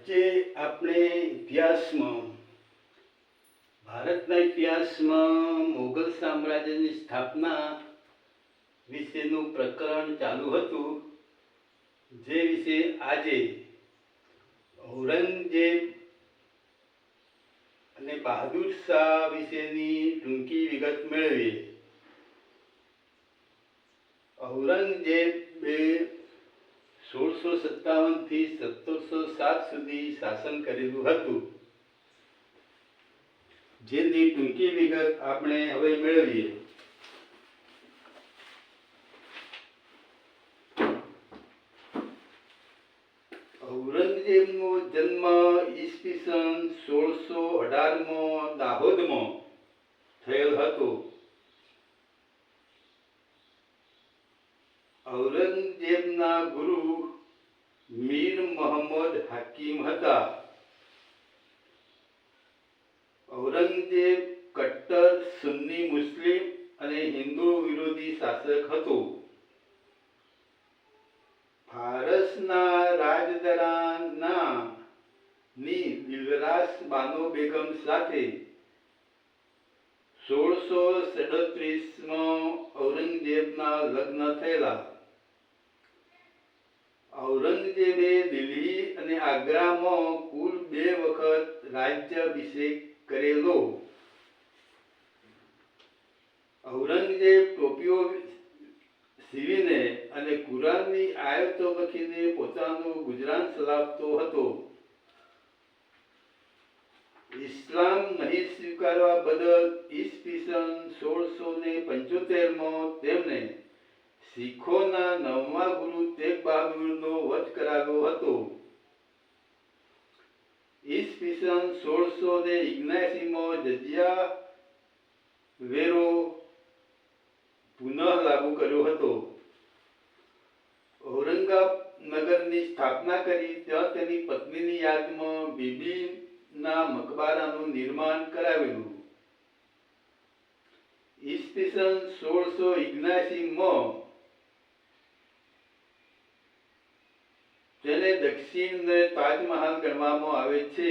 આજે આપણે ઇતિહાસમાં, ભારતના ઇતિહાસમાં મોગલ સામ્રાજ્યની સ્થાપના વિશેનું પ્રકરણ ચાલુ હતું, જે વિશે આજે ઔરંગઝેબ અને બહાદુર શાહ વિશેની ટૂંકી વિગત મેળવીએ. ઔરંગઝેબે સોળસો સત્તાવનથી સત્તરસો સાત સુધી શાસન કરેલું હતું. જેની ટૂંકી વિગત આપણે હવે મેળવીએ. ઔરંગઝેબનો જન્મ ઈસવીસન સોળસો અઢારમાં દાહોદમાં થયેલ હતો. ઔરંગઝેબના ગુરુ મીર મોહમ્મદ હકીમ હતા. ઔરંગઝેબ કટ્ટર સુન્ની મુસ્લિમ અને હિન્દુ વિરોધી શાસક હતો. ફારસના રાજદરાના ની દિલરાસ બાનો બેગમ સાથે સોળસો સડત્રીસમાં ઔરંગઝેબના લગ્ન થયેલા. ઔરંગઝેબે દિલ્હી અને આગ્રામાં કુલ બે વખત રાજ્યાભિષેક કરેલો. ઔરંગઝેબ ટોપીઓ સીવીને અને કુરાનની આયતો લખીને પોતાનું ગુજરાન ચલાવતો હતો. ઇસ્લામ નહીં સ્વીકારવા બદલ ઈસવીસન સોળસો ને પંચોતેરમાં તેમને શીખોના નવમા ગુરુ તેગ બહાદુરનો વધ કરાવ્યો હતો. ઈસવીસન સોળસો ને ઇગ્નાસીમાં જજિયા વેરો પુનઃ લાગુ કર્યો હતો. ઔરંગાનગરની સ્થાપના કરી ત્યાં તેની પત્નીની યાદમાં બીબીના મકબરાનું નિર્માણ કરાવેલું. ઈસવીસન સોળસો ઇગ્નાસીમાં તેને દક્ષિણ તાજમહાલ ગણવામાં આવે છે.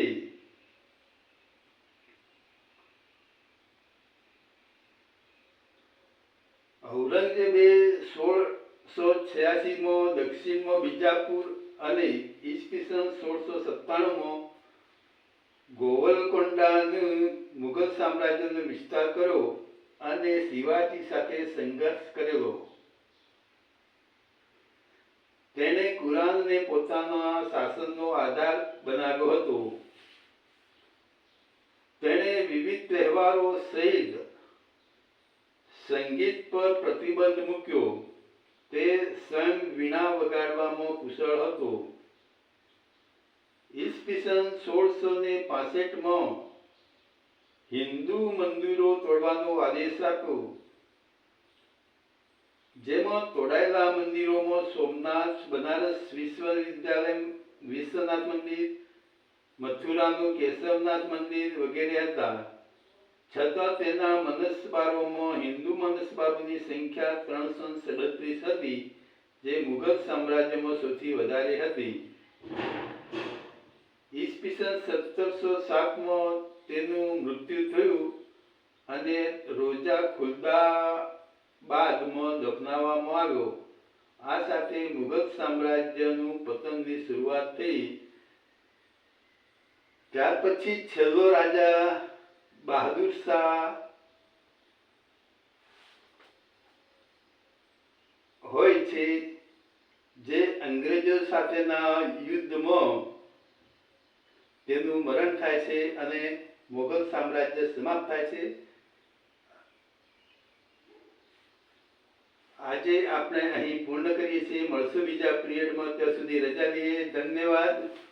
ઔરંગઝેબે સોળસો છ્યાસીમાં દક્ષિણમાં બીજાપુર અને ઈસવીસન સોળસો સત્તાણુંમાં ગોવલકોંડાનું મુઘલ સામ્રાજ્યનો વિસ્તાર કર્યો અને શિવાજી સાથે સંઘર્ષ કરેલો. તેણે કુરાનને પોતાના શાસનનો આધાર બનાવ્યો હતો. તેણે વિવિધ તહેવારો સહિત સંગીત પર પ્રતિબંધ મૂક્યો. તે સ્વયં વીણા વગાડવામાં કુશળ હતો. ઈસવીસન સોળસો ને પાસઠમાં હિન્દુ મંદિરો તોડવાનો આદેશ આપ્યો. જેમાં તોડાયેલા મંદિરોમાં સોમનાથ, બનારસ, વિશ્વવિદ્યાલય, વિશ્વનાથ મંદિર, મથુરાનું કેશવનાથ મંદિર વગેરે હતા. છતાં તેના મનસબારોમાં હિન્દુ મનસબારોની સંખ્યા ત્રણસો સડત્રીસ હતી, જે મુઘલ સામ્રાજ્યમાં સૌથી વધારે હતી. ઈસવીસન સત્તરસો સાતમાં તેનું મૃત્યુ થયું અને રોજા ખુલદા દફનાવવામાં આવ્યો. આ સાથે મુઘલ સામ્રાજ્યનું પતનની શરૂઆત થઈ. ત્યાર પછી છેલ્લો રાજા બહાદુર શાહ હોય છે, જે અંગ્રેજો સાથેના યુદ્ધમાં તેનું મરણ થાય છે અને મુઘલ સામ્રાજ્ય સમાપ્ત થાય છે. આજે આપણે અહીં પૂર્ણ કરીએ છીએ. મળશું બીજા પિરિયડમાં ત્યાં સુધી રજા લઈએ. ધન્યવાદ.